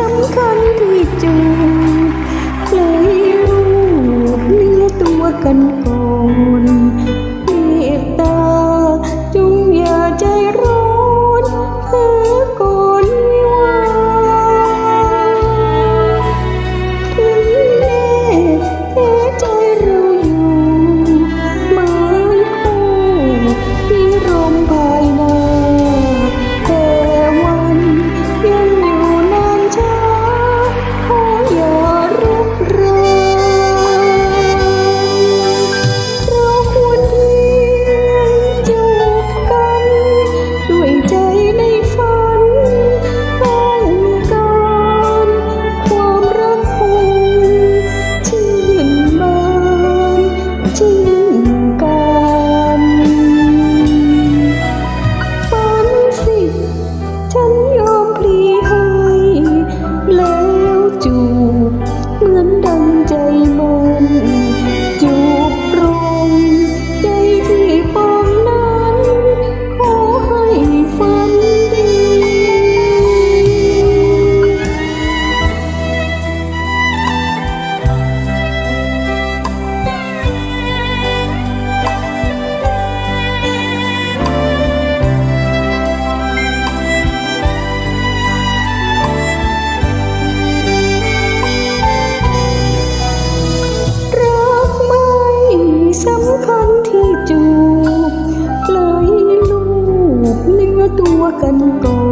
สำคัญ สำคัญที่จูบเลยลูบเนื้อตัวกันก่อน